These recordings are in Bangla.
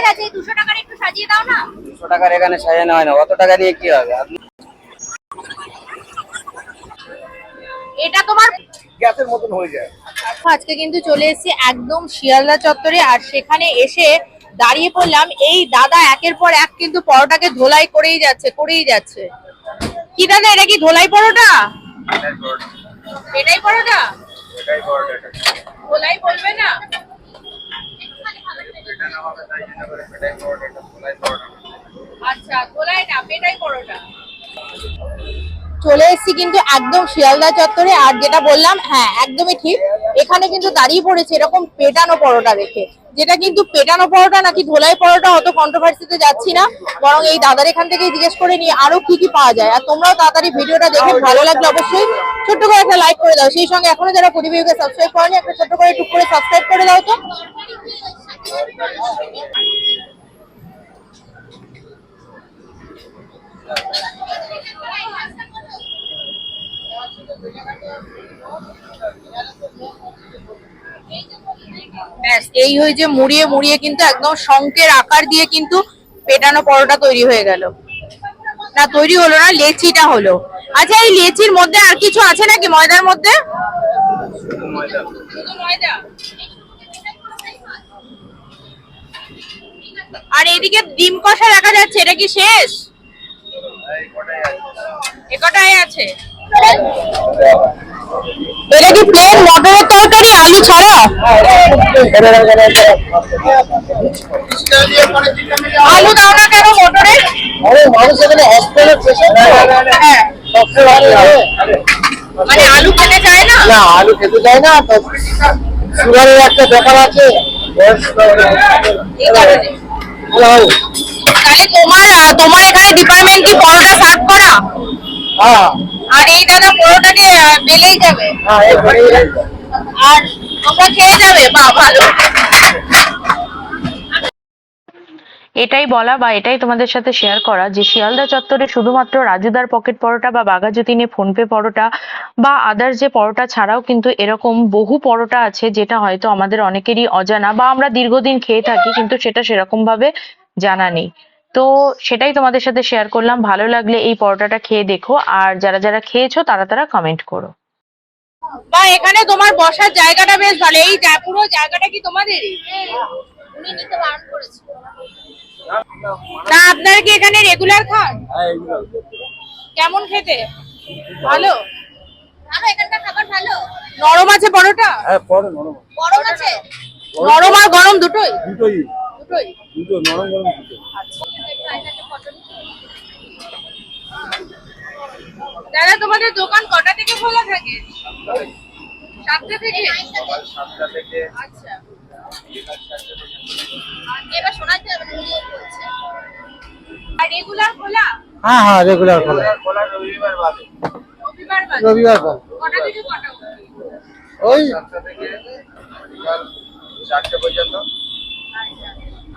পেয়ে গেছে এই দুশো টাকার একটু সাজিয়ে দাও না। দুশো টাকার এখানে সাজানো হয় না। অত টাকা দিয়ে কি হবে? এটা তোমার গ্যাসের মতন হয়ে যায়। আজকে কিন্তু চলে এসেছি একদম শিয়ালদা চত্বরে আর সেখানে এসে দাঁড়িয়ে পড়লাম। এই দাদা একের পর এক কিন্তু পরোটাকে ধোলাই করেই যাচ্ছে করেই যাচ্ছে। কি দাদা এটা কি ধোলাই পরোটা? এটাই পরোটা। ধোলাই বলবে না? আচ্ছা ধোলাই না পেটাই পরোটা। চলে এসেছি কিন্তু একদম শিয়ালদা চত্বরে আর যেটা বললাম হ্যাঁ একদমই ঠিক। এখানে কিন্তু দাঁড়িয়ে পড়েছে এরকম পেটানো পরোটা দেখে। যেটা কিন্তু পেটানো পরোটা নাকি ধোলাই পরোটা অত কন্ট্রোভার্সিতে যাচ্ছি না। বরং এই দাদার এখান থেকে জিজ্ঞেস করে নিয়ে আরও কি কি পাওয়া যায়। আর তোমরাও তাড়াতাড়ি ভিডিওটা দেখে ভালো লাগলে অবশ্যই ছোট্ট করে একটা লাইক করে দাও। সেই সঙ্গে এখনও যারা পরিবেশকে সাবস্ক্রাইব করেনি, একটা ছোট্ট করে টুক করে সাবস্ক্রাইব করে দাও তো। ব্যাস, এই হয়েছে মুড়িয়ে মুড়িয়ে কিন্তু একদম শঙ্কের আকার দিয়ে কিন্তু পেটানো পরোটা তৈরি হয়ে গেল। না, তৈরি হলো না, লেচিটা হলো। আচ্ছা এই লেচির মধ্যে আর কিছু আছে নাকি ময়দার মধ্যে? আর এদিকে ডিম কষা দেখা যাচ্ছে, এটা কি শেষ? একটাই আছে? এটা কি প্লেন মটরের আলু ছাড়া? আলু দাও না কেন মটরে? আরে মানুষ এখানে হসপিটালের পেশেন্ট হ্যাঁ। মানে আলু খেতে চায় না? না আলু খেতে চায় না। তো সুগারের একটা ব্যাপার আছে। তাহলে তোমার তোমার এখানে ডিপার্টমেন্ট কি পরোটা সার্ভ করা? হ্যাঁ। আর এই দাদা পরোটাকে বেলেই যাবে। হ্যাঁ আর এটাই বলা বা এটাই তোমাদের সাথে শেয়ার করা যে শিয়ালদা চত্বরে শুধুমাত্র রাজুদার পকেট পরোটা বা বাঘাযতীনে ফোনপে পরোটা বা আদার যে পরোটা ছাড়াও কিন্তু এরকম বহু পরোটা আছে যেটা হয়তো আমাদের অনেকেরই অজানা বা আমরা দীর্ঘদিন খেয়ে থাকি, কিন্তু সেটা সেরকম ভাবে জানা নেই। তো সেটাই তোমাদের সাথে শেয়ার করলাম। ভালো লাগলে এই পরোটাটা খেয়ে দেখো। আর যারা যারা খেয়েছো তারা তারা কমেন্ট করো। বা এখানে তোমার বসার জায়গাটা বেশ ভালো। এই পুরো জায়গাটা কি তোমাদেরই করেছে না আপনারা কি এখানে রেগুলার খান? কেমন খেতে? ভালো? ভালো এখানকার খাবার ভালো নরম আছে পরোটা? হ্যাঁ পরে নরম গরম আছে? নরম আর গরম দুটোই? দুটোই। দুটোই? দুটো নরম গরম দুটো। দাদা তোমাদের দোকান কটা থেকে খোলা থাকে? সাতটা থেকে? সাতটা থেকে আচ্ছা এবার বলছে? আর রেগুলার খোলা? হ্যাঁ হ্যাঁ রেগুলার খোলা। খোলা রবিবার বাদে। রবিবার বাদে? রবিবার বল কটা থেকে কটা ওই সাতটা থেকে বিকাল চারটে পর্যন্ত। আচ্ছা।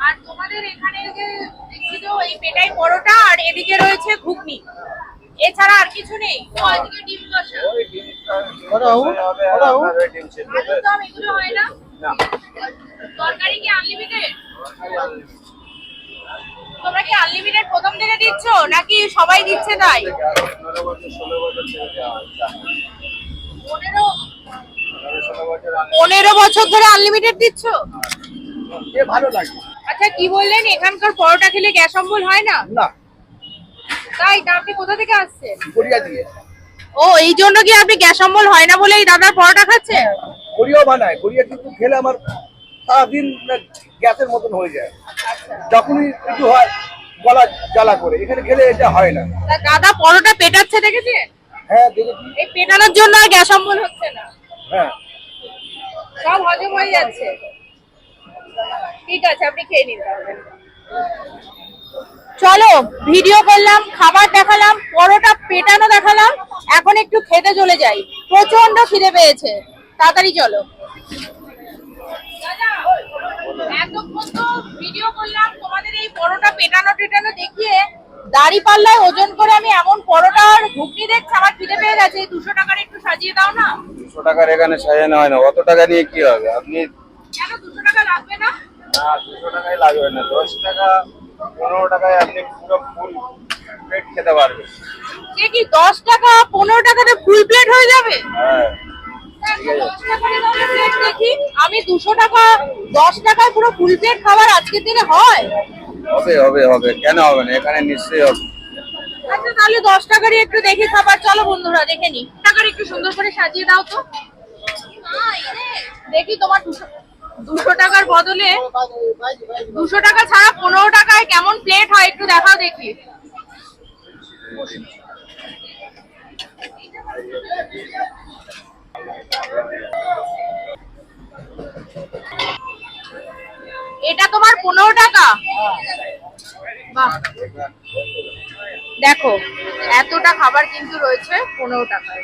আর তোমাদের এখানে যে দেখছি তো এই পেটাই পরোটা আর এদিকে রয়েছে ঘুগনি। এছাড়া আর কিছু নেই। ডিম কষা। ডিম সিদ্ধ এগুলো হয় না? না। তরকারি কি আনলিমিটেড তোমরা কি আনলিমিটেড প্রথম থেকে দিচ্ছ নাকি সবাই দিচ্ছে তাই? পনেরো পনেরো? বছর ধরে আনলিমিটেড দিচ্ছ? ভালো লাগে। আচ্ছা কি বললেন? এখানকার পরোটা খেলে গ্যাস অম্বল হয় না? না। তাই তা আপনি কোথা থেকে আসছেন? গড়িয়া দিয়ে। ও এই জন্য কি আপনি গ্যাস অম্বল হয় না বলে এই দাদার পরোটা খাচ্ছেন? গড়িয়াও বানায়। গড়িয়া কিন্তু খেলে আমার সারাদিন না গ্যাসের মতন হয়ে যায়। যখনই কিছু হয় গলা জ্বালা করে। এখানে খেলে এটা হয় না। দাদা পরোটা পেটাচ্ছে দেখেছেন? হ্যাঁ দেখেছি। এই পেটানোর জন্য আর গ্যাস অম্বল হচ্ছে না। হ্যাঁ। সব হজম হয়ে যাচ্ছে। ঠিক আছে আপনি খেয়ে নিন তাহলে। চলো ভিডিও করলাম খাবার দেখালাম পরোটা পেটানো দেখালাম এখন একটু খেতে চলে যাই। প্রচণ্ড খিদে পেয়েছে। তাড়াতাড়ি চলো। এতক্ষণ তো ভিডিও করলাম তোমাদের এই পরোটা পেটানো টেটানো দেখিয়ে দাড়ি পাল্লায় ওজন করে আমি এমন পরোটা আর ঘুগনি দেখছি আমার খিদে পেয়ে গেছে। এই দুশো টাকার একটু সাজিয়ে দাও না। দুশো টাকার এখানে সাজানো হয় না অত টাকা দিয়ে কি হবে? আপনি কেন দুশো টাকা লাগবে না? না দুশো টাকায় লাগবে না দশ টাকা পনেরো টাকায় আপনি পুরো ফুল পেট খেতে পারবেন। সে কি দশ টাকা? পনেরো টাকাতে ফুল প্লেট হয়ে যাবে? হ্যাঁ। আমি দুশো টাকা দশ টাকায় পুরো ফুল প্লেট খাবার আজকের দিনে হয়? হবে হবে হবে। কেন হবে না? এখানে নিশ্চয়ই হবে। আচ্ছা তাহলে দশ টাকারই একটু দেখে খাবার। চলো বন্ধুরা দেখে নি টাকার একটু সুন্দর করে সাজিয়ে দাও তো। দেখি তোমার দুশো দুশো টাকার বদলে দুশো টাকা ছাড়া পনেরো টাকায় কেমন প্লেট হয় একটু দেখাও দেখি। এটা তোমার পনেরো টাকা? দেখো, এতটা খাবার কিন্তু রয়েছে পনেরো টাকায়।